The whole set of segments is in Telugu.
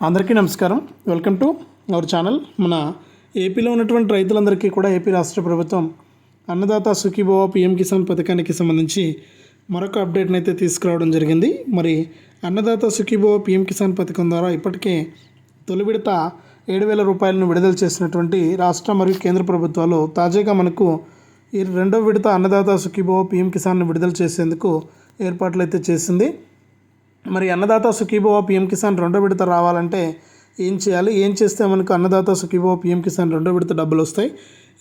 అందరికీ నమస్కారం. వెల్కమ్ టు అవర్ ఛానల్ మన ఏపీలో ఉన్నటువంటి రైతులందరికీ కూడా ఏపీ రాష్ట్ర ప్రభుత్వం అన్నదాత సుఖీభవ పిఎం కిసాన్ పథకానికి సంబంధించి మరొక అప్డేట్ని అయితే తీసుకురావడం జరిగింది. మరి అన్నదాత సుఖీభవ పిఎం కిసాన్ పథకం ద్వారా ఇప్పటికే తొలి విడత ఏడు వేల రూపాయలను విడుదల చేసినటువంటి రాష్ట్ర మరియు కేంద్ర ప్రభుత్వాలు తాజాగా మనకు ఈ రెండో విడత అన్నదాత సుఖీభవ పిఎం కిసాన్ను విడుదల చేసేందుకు ఏర్పాట్లు అయితే చేసింది. మరి అన్నదాత సుఖీభవ పిఎం కిసాన్ రెండో విడత రావాలంటే ఏం చేయాలి? ఏం చేస్తే మనకు అన్నదాత సుఖీభవ పిఎం కిసాన్ రెండో విడత డబ్బులు వస్తాయి?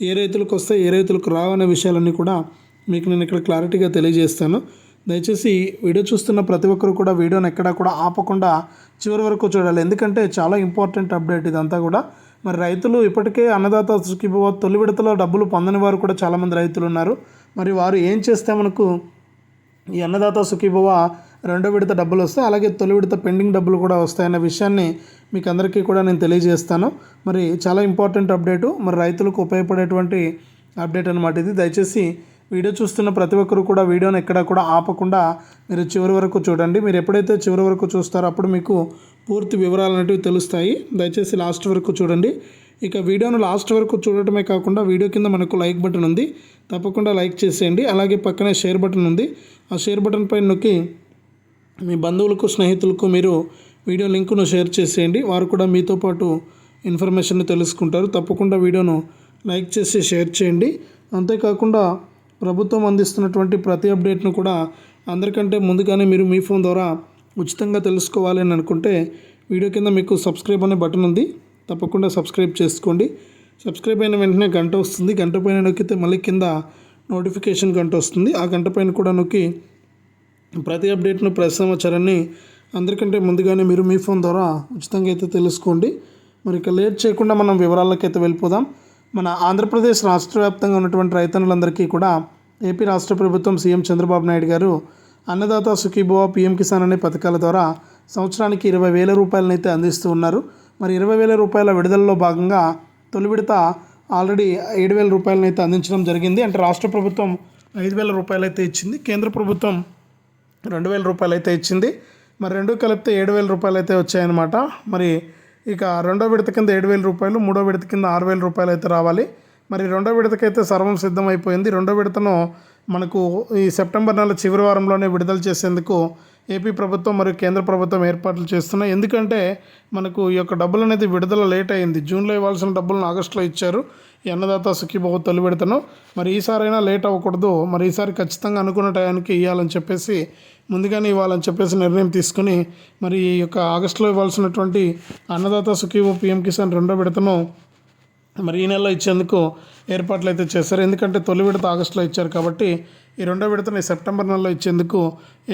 ఏ రైతులకు వస్తాయి? ఏ రైతులకు రావనే విషయాలన్నీ కూడా మీకు నేను ఇక్కడ క్లారిటీగా తెలియజేస్తాను. దయచేసి వీడియో చూస్తున్న ప్రతి ఒక్కరు కూడా వీడియోని ఎక్కడా కూడా ఆపకుండా చివరి వరకు చూడాలి. ఎందుకంటే చాలా ఇంపార్టెంట్ అప్డేట్ ఇదంతా కూడా. మరి రైతులు ఇప్పటికే అన్నదాత సుఖీభవ తొలి విడతలో డబ్బులు పొందని వారు కూడా చాలామంది రైతులు ఉన్నారు. మరి వారు ఏం చేస్తే మనకు ఈ అన్నదాత సుఖీభవ రెండో విడత డబ్బులు వస్తాయి అలాగే తొలి విడత పెండింగ్ డబ్బులు కూడా వస్తాయన్న విషయాన్ని మీకు అందరికీ కూడా నేను తెలియజేస్తాను. మరి చాలా ఇంపార్టెంట్ అప్డేటు. మరి రైతులకు ఉపయోగపడేటువంటి అప్డేట్ అనమాట ఇది. దయచేసి వీడియో చూస్తున్న ప్రతి ఒక్కరు కూడా వీడియోని ఎక్కడా కూడా ఆపకుండా మీరు చివరి వరకు చూడండి. మీరు ఎప్పుడైతే చివరి వరకు చూస్తారో అప్పుడు మీకు పూర్తి వివరాలు అనేటివి తెలుస్తాయి. దయచేసి లాస్ట్ వరకు చూడండి. ఇక వీడియోను లాస్ట్ వరకు చూడటమే కాకుండా వీడియో కింద మనకు లైక్ బటన్ ఉంది. తప్పకుండా లైక్ చేసేయండి. అలాగే పక్కనే షేర్ బటన్ ఉంది. ఆ షేర్ బటన్ పైన నొక్కి మీ బంధువులకు స్నేహితులకు మీరు వీడియో లింకును షేర్ చేసేయండి. వారు కూడా మీతో పాటు ఇన్ఫర్మేషన్ తెలుసుకుంటారు. తప్పకుండా వీడియోను లైక్ చేసి షేర్ చేయండి. అంతేకాకుండా ప్రభుత్వం అందిస్తున్నటువంటి ప్రతి అప్డేట్ను కూడా అందరికంటే ముందుగానే మీరు మీ ఫోన్ ద్వారా ఉచితంగా తెలుసుకోవాలి అని అనుకుంటే వీడియో కింద మీకు సబ్స్క్రైబ్ అనే బటన్ ఉంది. తప్పకుండా సబ్స్క్రైబ్ చేసుకోండి. సబ్స్క్రైబ్ అయిన వెంటనే గంట వస్తుంది. గంట పైన నొక్కితే మళ్ళీ కింద నోటిఫికేషన్ గంట వస్తుంది. ఆ గంట పైన కూడా నొక్కి ప్రతి అప్డేట్ను ప్రతి సమాచారాన్ని అందరికంటే ముందుగానే మీరు మీ ఫోన్ ద్వారా ఉచితంగా అయితే తెలుసుకోండి. మరి ఇక లేట్ చేయకుండా మనం వివరాలకైతే వెళ్ళిపోదాం. మన ఆంధ్రప్రదేశ్ రాష్ట్ర వ్యాప్తంగా ఉన్నటువంటి రైతన్నులందరికీ కూడా ఏపీ రాష్ట్ర ప్రభుత్వం సీఎం చంద్రబాబు నాయుడు గారు అన్నదాత సుఖీభవ పిఎం కిసాన్ అనే పథకాల ద్వారా సంవత్సరానికి ఇరవై వేల రూపాయలనైతే అందిస్తూ ఉన్నారు. మరి ఇరవై వేల రూపాయల విడుదలలో భాగంగా తొలి విడత ఆల్రెడీ ఏడు వేల రూపాయలనైతే అందించడం జరిగింది. అంటే రాష్ట్ర ప్రభుత్వం ఐదు వేల రూపాయలు అయితే ఇచ్చింది. కేంద్ర ప్రభుత్వం రెండు వేల రూపాయలు అయితే ఇచ్చింది. మరి రెండు కలిపితే ఏడు వేల రూపాయలు అయితే వచ్చాయన్నమాట. మరి ఇక రెండో విడత కింద ఏడు వేల రూపాయలు మూడో విడత కింద ఆరు వేల రూపాయలు అయితే రావాలి. మరి రెండో విడతకైతే సర్వం సిద్ధమైపోయింది. రెండో విడతను మనకు ఈ సెప్టెంబర్ నెల చివరి వారంలోనే విడుదల చేసేందుకు ఏపీ ప్రభుత్వం మరియు కేంద్ర ప్రభుత్వం ఏర్పాట్లు చేస్తున్నాయి. ఎందుకంటే మనకు ఈ యొక్క డబ్బులు అనేది విడుదల లేట్ అయింది. జూన్లో ఇవ్వాల్సిన డబ్బులను ఆగస్టులో ఇచ్చారు. ఈ అన్నదాత సుఖీభావ తొలి విడతను మరి ఈసారైనా లేట్ అవ్వకూడదు. మరి ఈసారి ఖచ్చితంగా అనుకున్న టయానికి ఇవ్వాలని చెప్పేసి ముందుగానే ఇవ్వాలని చెప్పేసి నిర్ణయం తీసుకుని మరి ఈ యొక్క ఆగస్టులో ఇవ్వాల్సినటువంటి అన్నదాత సుఖీభావ పిఎం కిసాన్ రెండో విడతను మరి ఈ నెలలో ఇచ్చేందుకు ఏర్పాట్లు అయితే చేశారు. ఎందుకంటే తొలి విడత ఆగస్టులో ఇచ్చారు కాబట్టి ఈ రెండో విడతని సెప్టెంబర్ నెలలో ఇచ్చేందుకు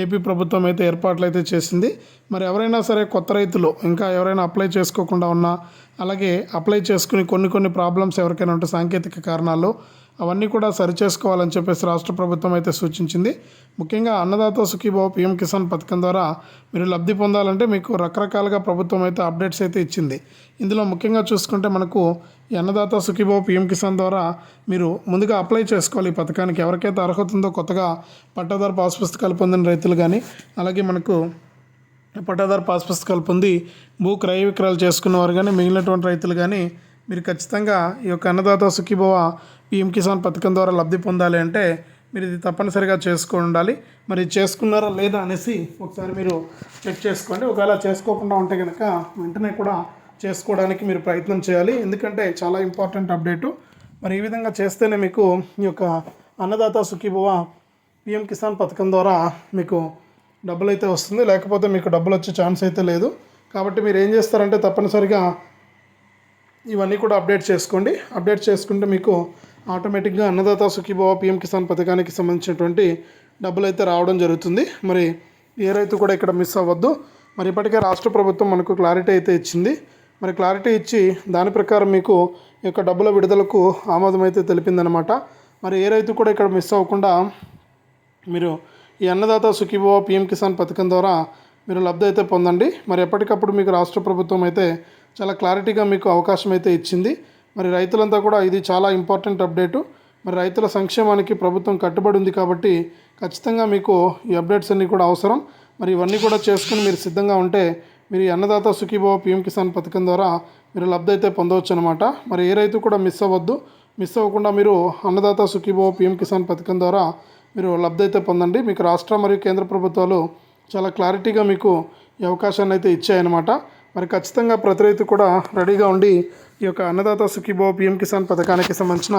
ఏపీ ప్రభుత్వం అయితే ఏర్పాట్లు అయితే చేసింది. మరి ఎవరైనా సరే కొత్త రైతులు ఇంకా ఎవరైనా అప్లై చేసుకోకుండా ఉన్నా అలాగే అప్లై చేసుకుని కొన్ని కొన్ని ప్రాబ్లమ్స్ ఎవరికైనా ఉంటే సాంకేతిక కారణాలు అవన్నీ కూడా సరిచేసుకోవాలని చెప్పేసి రాష్ట్ర ప్రభుత్వం అయితే సూచించింది. ముఖ్యంగా అన్నదాత సుఖీభావ పీఎం కిసాన్ పథకం ద్వారా మీరు లబ్ధి పొందాలంటే మీకు రకరకాలుగా ప్రభుత్వం అయితే అప్డేట్స్ అయితే ఇచ్చింది. ఇందులో ముఖ్యంగా చూసుకుంటే మనకు ఈ అన్నదాత సుఖీభావ పీఎం కిసాన్ ద్వారా మీరు ముందుగా అప్లై చేసుకోవాలి ఈ పథకానికి. ఎవరికైతే అర్హత ఉందో కొత్తగా పట్టాదారు పాస్ పుస్తకాలు పొందిన రైతులు కానీ అలాగే మనకు పట్టాదారు పాస్ పుస్తకాలు పొంది భూ క్రయ విక్రయాలు చేసుకున్నవారు కానీ మిగిలినటువంటి రైతులు కానీ మీరు ఖచ్చితంగా ఈ యొక్క అన్నదాత సుఖీభవ పిఎం కిసాన్ పథకం ద్వారా లబ్ధి పొందాలి అంటే మీరు ఇది తప్పనిసరిగా చేసుకుని ఉండాలి. మరి చేసుకున్నారా లేదా అనేసి ఒకసారి మీరు చెక్ చేసుకోండి. ఒకవేళ చేసుకోకుండా ఉంటే కనుక వెంటనే కూడా చేసుకోవడానికి మీరు ప్రయత్నం చేయాలి. ఎందుకంటే చాలా ఇంపార్టెంట్ అప్డేటు. మరి ఈ విధంగా చేస్తేనే మీకు ఈ యొక్క అన్నదాత సుఖీభవ పిఎం కిసాన్ పథకం ద్వారా మీకు డబ్బులు అయితే వస్తుంది లేకపోతే మీకు డబ్బులు వచ్చే ఛాన్స్ అయితే లేదు. కాబట్టి మీరు ఏం చేస్తారంటే తప్పనిసరిగా ఇవన్నీ కూడా అప్డేట్ చేసుకోండి. అప్డేట్ చేసుకుంటే మీకు ఆటోమేటిక్గా అన్నదాత సుఖీభావ పిఎం కిసాన్ పథకానికి సంబంధించినటువంటి డబ్బులు అయితే రావడం జరుగుతుంది. మరి ఏ రైతు కూడా ఇక్కడ మిస్ అవ్వద్దు. మరి ఇప్పటికే రాష్ట్ర ప్రభుత్వం మనకు క్లారిటీ అయితే ఇచ్చింది. మరి క్లారిటీ ఇచ్చి దాని ప్రకారం మీకు ఈ యొక్క డబ్బుల విడుదలకు ఆమోదం అయితే తెలిపిందనమాట మరి ఏ రైతు కూడా ఇక్కడ మిస్ అవ్వకుండా మీరు ఈ అన్నదాత సుఖీభవ పిఎం కిసాన్ పథకం ద్వారా మీరు లబ్ధి అయితే పొందండి. మరి ఎప్పటికప్పుడు మీకు రాష్ట్ర ప్రభుత్వం అయితే చాలా క్లారిటీగా మీకు అవకాశం అయితే ఇచ్చింది. మరి రైతులంతా కూడా ఇది చాలా ఇంపార్టెంట్ అప్డేటు. మరి రైతుల సంక్షేమానికి ప్రభుత్వం కట్టుబడి ఉంది కాబట్టి ఖచ్చితంగా మీకు ఈ అప్డేట్స్ అన్నీ కూడా అవసరం. మరి ఇవన్నీ కూడా చేసుకుని మీరు సిద్ధంగా ఉంటే మీరు ఈ అన్నదాత సుఖీభవ పిఎం కిసాన్ పథకం ద్వారా మీరు లబ్ధి అయితే పొందవచ్చు అనమాట మరి ఏ రైతు కూడా మిస్ అవ్వద్దు. మిస్ అవ్వకుండా మీరు అన్నదాత సుఖీభవ పిఎం కిసాన్ పథకం ద్వారా మీరు లబ్ధి అయితే పొందండి. మీకు రాష్ట్ర మరియు కేంద్ర ప్రభుత్వాలు చాలా క్లారిటీగా మీకు ఈ అవకాశాన్ని అయితే ఇచ్చాయన్నమాట. మరి ఖచ్చితంగా ప్రతి రైతు కూడా రెడీగా ఉండి ఈ యొక్క అన్నదాత సుఖీభావ పిఎం కిసాన్ పథకానికి సంబంధించిన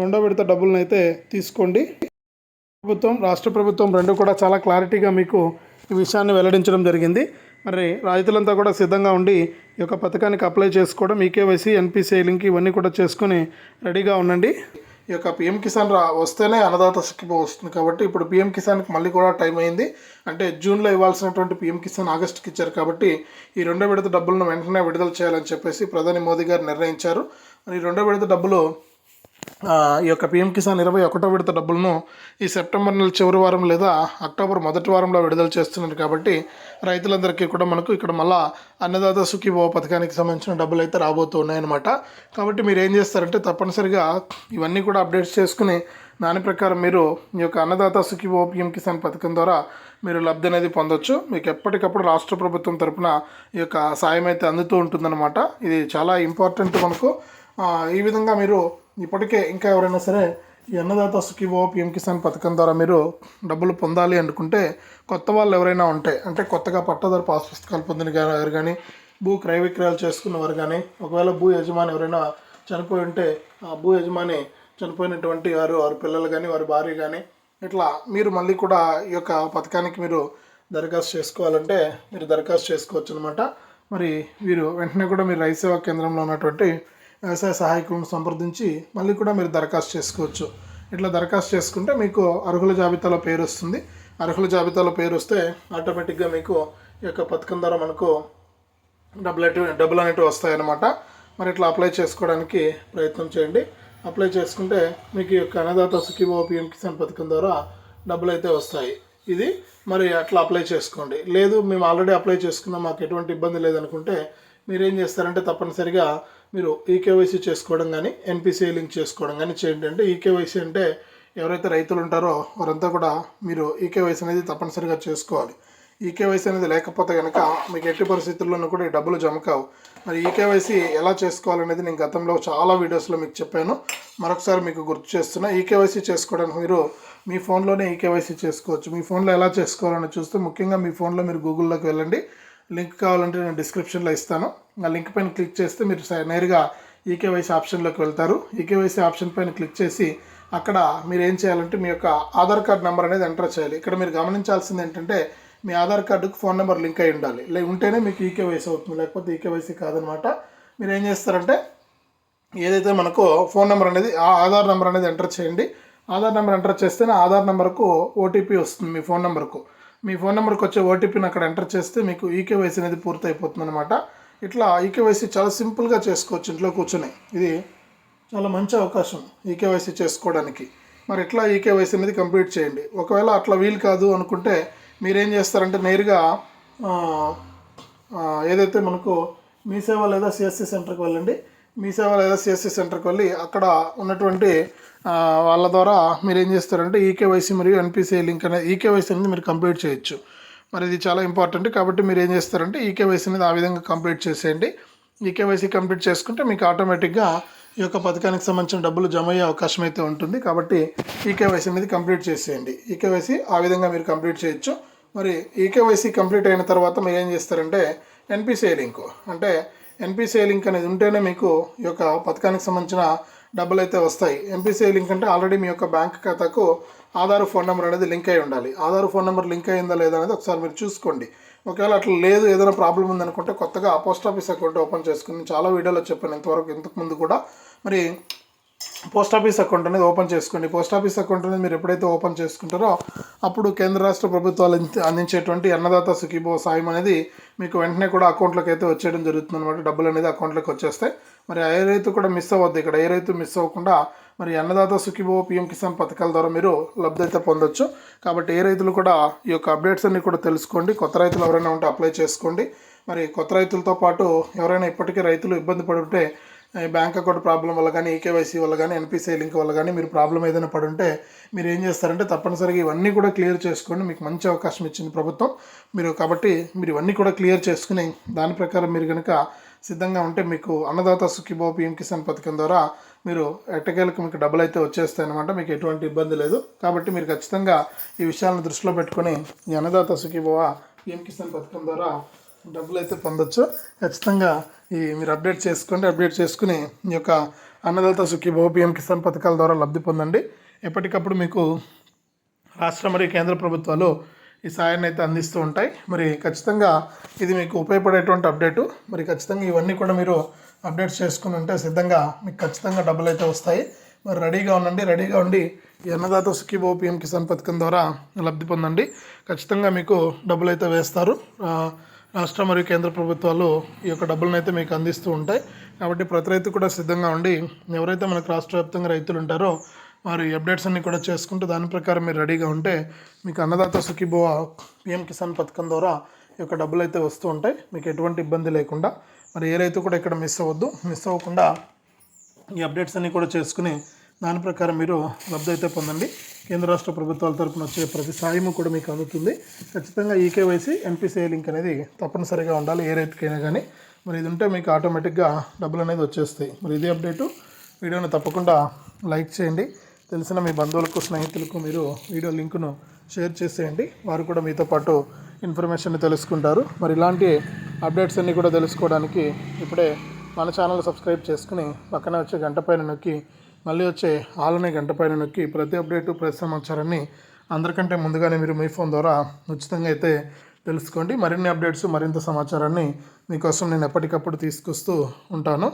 రెండో విడత డబ్బులను అయితే తీసుకోండి. ప్రభుత్వం రాష్ట్ర ప్రభుత్వం రెండు కూడా చాలా క్లారిటీగా మీకు ఈ విషయాన్ని వెల్లడించడం జరిగింది. మరి రైతులంతా కూడా సిద్ధంగా ఉండి ఈ యొక్క పథకానికి అప్లై చేసుకోవడం ఈకేవైసీ ఎన్పిసిఐ లింక్ ఇవన్నీ కూడా చేసుకొని రెడీగా ఉండండి. ఈ యొక్క పిఎం కిసాన్ రా వస్తేనే అన్నదాత స్కీమ్ వస్తుంది కాబట్టి ఇప్పుడు పిఎం కిసాన్కి మళ్ళీ కూడా టైం అయింది. అంటే జూన్లో ఇవ్వాల్సినటువంటి పిఎం కిసాన్ ఆగస్టుకి ఇచ్చారు కాబట్టి ఈ రెండో విడత డబ్బులను వెంటనే విడుదల చేయాలని చెప్పేసి ప్రధాని మోదీ గారు నిర్ణయించారు. ఈ రెండో విడత డబ్బులు ఈ యొక్క పిఎం కిసాన్ ఇరవై ఒకటో విడత డబ్బులను ఈ సెప్టెంబర్ నెల చివరి వారం లేదా అక్టోబర్ మొదటి వారంలో విడుదల చేస్తున్నారు కాబట్టి రైతులందరికీ కూడా మనకు ఇక్కడ మళ్ళా అన్నదాత సుఖీభవ పథకానికి సంబంధించిన డబ్బులు అయితే రాబోతూ ఉన్నాయన్నమాట. కాబట్టి మీరు ఏం చేస్తారంటే తప్పనిసరిగా ఇవన్నీ కూడా అప్డేట్స్ చేసుకుని దాని ప్రకారం మీరు ఈ యొక్క అన్నదాత సుఖీభవ పిఎం కిసాన్ పథకం ద్వారా మీరు లబ్ధి అనేది పొందొచ్చు. మీకు ఎప్పటికప్పుడు రాష్ట్ర ప్రభుత్వం తరపున ఈ యొక్క సాయం అయితే అందుతూ ఉంటుందన్నమాట. ఇది చాలా ఇంపార్టెంట్ మనకు. ఈ విధంగా మీరు ఇప్పటికే ఇంకా ఎవరైనా సరే ఈ అన్నదాత సుఖీవో పిఎం కిసాన్ పథకం ద్వారా మీరు డబ్బులు పొందాలి అనుకుంటే కొత్త వాళ్ళు ఎవరైనా ఉంటే అంటే కొత్తగా పట్టాదారు పాస్ పుస్తకాలు పొందిన వారు కానీ భూ క్రయ విక్రయాలు చేసుకున్న వారు కానీ ఒకవేళ భూ యజమాని ఎవరైనా చనిపోయి ఉంటే ఆ భూ యజమాని చనిపోయినటువంటి వారు వారి పిల్లలు కానీ వారి భార్య కానీ ఇట్లా మీరు మళ్ళీ కూడా ఈ యొక్క పథకానికి మీరు దరఖాస్తు చేసుకోవాలంటే మీరు దరఖాస్తు చేసుకోవచ్చు అనమాట మరి వీరు వెంటనే కూడా మీరు రైతు సేవా కేంద్రంలో ఉన్నటువంటి వ్యవసాయ సహాయకులను సంప్రదించి మళ్ళీ కూడా మీరు దరఖాస్తు చేసుకోవచ్చు. ఇట్లా దరఖాస్తు చేసుకుంటే మీకు అర్హుల జాబితాలో పేరు వస్తుంది. అర్హుల జాబితాలో పేరు వస్తే ఆటోమేటిక్గా మీకు ఈ యొక్క పథకం ద్వారా మనకు డబ్బులు అటు డబ్బులు అనేవి వస్తాయన్నమాట. మరి ఇట్లా అప్లై చేసుకోవడానికి ప్రయత్నం చేయండి. అప్లై చేసుకుంటే మీకు ఈ యొక్క అన్నదాత సుఖీభావ పిఎం కిసాన్ పథకం ద్వారా డబ్బులు అయితే వస్తాయి. ఇది మరి అట్లా అప్లై చేసుకోండి. లేదు మేము ఆల్రెడీ అప్లై చేసుకున్నాం మాకు ఎటువంటి ఇబ్బంది లేదనుకుంటే మీరేం చేస్తారంటే తప్పనిసరిగా మీరు ఈకేవైసీ చేసుకోవడం కానీ ఎన్పిసిఐ లింక్ చేసుకోవడం కానీ చేయండి. అంటే ఈకేవైసీ అంటే ఎవరైతే రైతులు ఉంటారో వారంతా కూడా మీరు ఈకేవైసీ అనేది తప్పనిసరిగా చేసుకోవాలి. ఈకేవైసీ అనేది లేకపోతే కనుక మీకు ఎట్టి పరిస్థితుల్లోనూ కూడా ఈ డబ్బులు జమ కావు. మరి ఈకేవైసీ ఎలా చేసుకోవాలనేది నేను గతంలో చాలా వీడియోస్లో మీకు చెప్పాను. మరొకసారి మీకు గుర్తు చేస్తున్నా ఈకేవైసీ చేసుకోవడానికి మీరు మీ ఫోన్లోనే ఈకేవైసీ చేసుకోవచ్చు. మీ ఫోన్లో ఎలా చేసుకోవాలని చూస్తే ముఖ్యంగా మీ ఫోన్లో మీరు గూగుల్లోకి వెళ్ళండి. లింక్ కావాలంటే నేను డిస్క్రిప్షన్లో ఇస్తాను. ఆ లింక్ పైన క్లిక్ చేస్తే మీరు నేరుగా ఈకేవైసీ ఆప్షన్లోకి వెళ్తారు. ఈకేవైసీ ఆప్షన్ పైన క్లిక్ చేసి అక్కడ మీరు ఏం చేయాలంటే మీ యొక్క ఆధార్ కార్డ్ నెంబర్ అనేది ఎంటర్ చేయాలి. ఇక్కడ మీరు గమనించాల్సింది ఏంటంటే మీ ఆధార్ కార్డుకు ఫోన్ నెంబర్ లింక్ అయి ఉండాలి. లే ఉంటేనే మీకు ఈకేవైసీ అవుతుంది. లేకపోతే ఈకేవైసీ కాదనమాట. మీరు ఏం చేస్తారంటే ఏదైతే మనకు ఫోన్ నెంబర్ అనేది ఆ ఆధార్ నెంబర్ అనేది ఎంటర్ చేయండి. ఆధార్ నెంబర్ ఎంటర్ చేస్తేనే ఆధార్ నెంబర్కు ఓటీపీ వస్తుంది మీ ఫోన్ నెంబర్కు. మీ ఫోన్ నెంబర్కి వచ్చే ఓటీపీని అక్కడ ఎంటర్ చేస్తే మీకు ఈకేవైసీ అనేది పూర్తి అయిపోతుంది అనమాట ఇట్లా ఈకేవైసీ చాలా సింపుల్గా చేసుకోవచ్చు ఇంట్లో కూర్చొని. ఇది చాలా మంచి అవకాశం ఈకేవైసీ చేసుకోవడానికి. మరి ఎట్లా ఈకేవైసీ అనేది కంప్లీట్ చేయండి. ఒకవేళ అట్లా వీలు కాదు అనుకుంటే మీరేం చేస్తారంటే నేరుగా ఏదైతే మనకు మీ సేవ లేదా సిఎస్సి సెంటర్కి వెళ్ళండి. మీ సేవ లేదా సిఎస్సి సెంటర్కి వెళ్ళి అక్కడ ఉన్నటువంటి వాళ్ళ ద్వారా మీరు ఏం చేస్తారంటే ఈకేవైసీ మరియు ఎన్పిసిఐ లింక్ అనేది ఈకేవైసీ అనేది మీరు కంప్లీట్ చేయొచ్చు. మరి ఇది చాలా ఇంపార్టెంట్. కాబట్టి మీరు ఏం చేస్తారంటే ఈకేవైసీ అనేది ఆ విధంగా కంప్లీట్ చేసేయండి. ఈకేవైసీ కంప్లీట్ చేసుకుంటే మీకు ఆటోమేటిక్గా ఈ యొక్క పథకానికి సంబంధించిన డబ్బులు జమ అయ్యే అవకాశం అయితే ఉంటుంది. కాబట్టి ఈకేవైసీ అనేది కంప్లీట్ చేసేయండి. ఈకేవైసీ ఆ విధంగా మీరు కంప్లీట్ చేయొచ్చు. మరి ఈకేవైసీ కంప్లీట్ అయిన తర్వాత మీరు ఏం చేస్తారంటే ఎన్పిసిఐ లింక్ అంటే ఎన్పిసిఐ లింక్ అనేది ఉంటేనే మీకు ఈ యొక్క పథకానికి సంబంధించిన డబ్బులు అయితే వస్తాయి. ఎన్పిసిఐ లింక్ అంటే ఆల్రెడీ మీ యొక్క బ్యాంక్ ఖాతాకు ఆధార్ ఫోన్ నెంబర్ అనేది లింక్ అయి ఉండాలి. ఆధార్ ఫోన్ నెంబర్ లింక్ అయిందా లేదా అనేది ఒకసారి మీరు చూసుకోండి. ఒకవేళ అట్లా లేదు ఏదైనా ప్రాబ్లం ఉందనుకుంటే కొత్తగా పోస్ట్ ఆఫీస్ అకౌంట్ ఓపెన్ చేసుకుని చాలా వీడియోలో చెప్పాను ఇంతవరకు ఇంతకుముందు కూడా మరి పోస్ట్ ఆఫీస్ అకౌంట్ అనేది ఓపెన్ చేసుకోండి. పోస్ట్ ఆఫీస్ అకౌంట్ అనేది మీరు ఎప్పుడైతే ఓపెన్ చేసుకుంటారో అప్పుడు కేంద్ర రాష్ట్ర ప్రభుత్వాలు అంది- అందించేటువంటి అన్నదాత సుఖీభో సాయం అనేది మీకు వెంటనే కూడా అకౌంట్లోకి అయితే వచ్చేయడం జరుగుతుంది అనమాట డబ్బులు అనేది అకౌంట్లోకి వచ్చేస్తాయి మరి ఏ రైతు కూడా మిస్ అవ్వద్దు ఇక్కడ. ఏ రైతు మిస్ అవ్వకుండా మరి అన్నదాత సుఖీభో పిఎం కిసాన్ పథకాల ద్వారా మీరు లబ్ధి అయితే పొందొచ్చు. కాబట్టి ఏ రైతులు కూడా ఈ యొక్క అప్డేట్స్ అన్ని కూడా తెలుసుకోండి. కొత్త రైతులు ఎవరైనా ఉంటే అప్లై చేసుకోండి. మరి కొత్త రైతులతో పాటు ఎవరైనా ఇప్పటికీ రైతులు ఇబ్బంది పడుంటే బ్యాంక్ అకౌంట్ ప్రాబ్లం వల్ల కానీ ఏకేవైసీ వల్ల కానీ ఎన్పిసిఐ లింక్ వల్ల కానీ మీరు ప్రాబ్లం ఏదైనా పడి ఉంటే మీరు ఏం చేస్తారంటే తప్పనిసరిగా ఇవన్నీ కూడా క్లియర్ చేసుకోండి మీకు మంచి అవకాశం ఇచ్చింది ప్రభుత్వం. మీరు కాబట్టి మీరు ఇవన్నీ కూడా క్లియర్ చేసుకుని దాని ప్రకారం మీరు కనుక సిద్ధంగా ఉంటే మీకు అన్నదాత సుఖీబాబు పిఎం కిసాన్ పథకం ద్వారా మీరు ఎట్టకేలకు మీకు డబ్బులు అయితే వచ్చేస్తాయి అనమాట మీకు ఎటువంటి ఇబ్బంది లేదు. కాబట్టి మీరు ఖచ్చితంగా ఈ విషయాలను దృష్టిలో పెట్టుకొని ఈ అన్నదాత సుఖీబాబు పిఎం కిసాన్ పథకం ద్వారా డబ్బులు అయితే పొందొచ్చు. ఖచ్చితంగా ఈ మీరు అప్డేట్ చేసుకోండి అప్డేట్ చేసుకుని ఈ యొక్క అన్నదాత సుఖీబాబు పిఎం కిసాన్ పథకాల ద్వారా లబ్ధి పొందండి. ఎప్పటికప్పుడు మీకు రాష్ట్ర మరియు కేంద్ర ప్రభుత్వాలు ఈ సాయాన్ని అయితే అందిస్తూ ఉంటాయి. మరి ఖచ్చితంగా ఇది మీకు ఉపయోగపడేటువంటి అప్డేటు. మరి ఖచ్చితంగా ఇవన్నీ కూడా మీరు అప్డేట్స్ చేసుకుని ఉంటే సిద్ధంగా మీకు ఖచ్చితంగా డబ్బులు అయితే వస్తాయి. మరి రెడీగా ఉండండి రెడీగా ఉండి ఈ అన్నదాత సుఖీబో పిఎం కిసాన్ పథకం ద్వారా లబ్ధి పొందండి. ఖచ్చితంగా మీకు డబ్బులు అయితే వేస్తారు రాష్ట్ర మరియు కేంద్ర ప్రభుత్వాలు ఈ యొక్క డబ్బులను అయితే మీకు అందిస్తూ ఉంటాయి. కాబట్టి ప్రతి రైతు కూడా సిద్ధంగా ఉండి ఎవరైతే మనకు రాష్ట్ర వ్యాప్తంగా రైతులు ఉంటారో వారు ఈ అప్డేట్స్ అన్ని కూడా చేసుకుంటూ దాని ప్రకారం మీరు రెడీగా ఉంటే మీకు అన్నదాత సుఖీభవ పిఎం కిసాన్ పథకం ద్వారా ఈ యొక్క డబ్బులు అయితే వస్తూ ఉంటాయి. మీకు ఎటువంటి ఇబ్బంది లేకుండా మరి ఏ రైతు కూడా ఇక్కడ మిస్ అవ్వద్దు. మిస్ అవ్వకుండా ఈ అప్డేట్స్ అన్నీ కూడా చేసుకుని దాని ప్రకారం మీరు లబ్ధి అయితే పొందండి. కేంద్ర రాష్ట్ర ప్రభుత్వాల తరపున వచ్చే ప్రతి సాయము కూడా మీకు అందుతుంది. ఖచ్చితంగా ఈకేవైసీ ఎన్పిసిఐ లింక్ అనేది తప్పనిసరిగా ఉండాలి ఏ రైతుకైనా కానీ మరి ఇది ఉంటే మీకు ఆటోమేటిక్గా డబ్బులు అనేది వచ్చేస్తాయి. మరి ఇదే అప్డేటు. వీడియోని తప్పకుండా లైక్ చేయండి. తెలిసిన మీ బంధువులకు స్నేహితులకు మీరు వీడియో లింకును షేర్ చేసేయండి. వారు కూడా మీతో పాటు ఇన్ఫర్మేషన్ తెలుసుకుంటారు. మరి ఇలాంటి అప్డేట్స్ అన్నీ కూడా తెలుసుకోవడానికి ఇప్పుడే మన ఛానల్ సబ్స్క్రైబ్ చేసుకుని పక్కనే వచ్చే గంట పైన నొక్కి మళ్ళీ వచ్చే ఆలనే గంట పైన నొక్కి ప్రతి అప్డేటు ప్రతి సమాచారాన్ని అందరికంటే ముందుగానే మీరు మీ ఫోన్ ద్వారా ఉచితంగా అయితే తెలుసుకోండి. మరిన్ని అప్డేట్స్ మరింత సమాచారాన్ని మీకోసం నేను ఎప్పటికప్పుడు తీసుకొస్తూ ఉంటాను.